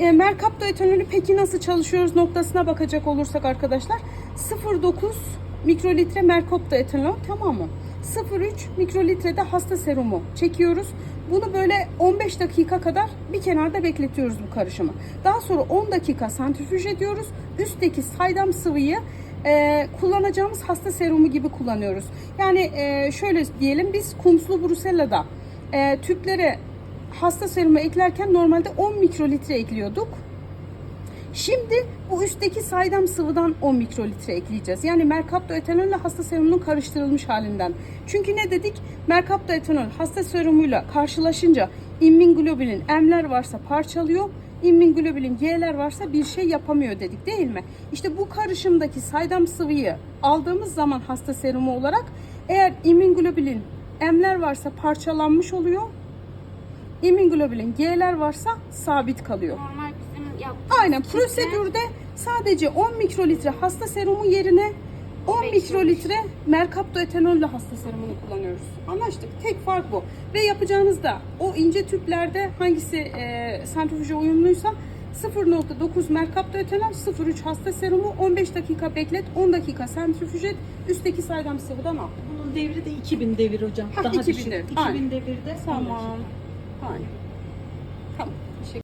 e, etanolü peki nasıl çalışıyoruz noktasına bakacak olursak arkadaşlar 0.9 mikrolitre merkapto etanol tamam mı? 0.3 mikrolitrede hasta serumu çekiyoruz. Bunu böyle 15 dakika kadar bir kenarda bekletiyoruz bu karışımı. Daha sonra 10 dakika santrifüj ediyoruz. Üstteki saydam sıvıyı e, kullanacağımız hasta serumu gibi kullanıyoruz. Yani e, şöyle diyelim biz kumslu brusella'da e, tüplere hasta serumu eklerken normalde 10 mikrolitre ekliyorduk. Şimdi bu üstteki saydam sıvıdan 10 mikrolitre ekleyeceğiz. Yani merkapto etanolle hasta serumunun karıştırılmış halinden. Çünkü ne dedik? Merkapto etanol hasta serumuyla karşılaşınca immunglobulin M'ler varsa parçalıyor. immunglobulin G'ler varsa bir şey yapamıyor dedik değil mi? İşte bu karışımdaki saydam sıvıyı aldığımız zaman hasta serumu olarak eğer immunglobulin M'ler varsa parçalanmış oluyor. İmmunglobulin G'ler varsa sabit kalıyor. Normal bizim yaptığımız Aynen kitle- prosedürde sadece 10 mikrolitre hasta serumu yerine 10 Beş mikrolitre merkapto etanolle hasta serumunu kullanıyoruz. Anlaştık. Tek fark bu. Ve yapacağınızda o ince tüplerde hangisi e, santrifüje uyumluysa 0.9 merkapto etanol, 0.3 hasta serumu, 15 dakika beklet, 10 dakika santrifüj et, üstteki saydam sıvıdan al. Bunun devri de 2000 devir hocam. Ha, Daha 2000 düşük. devir. 2000 Aynen. devirde. Tamam. Come on. Come.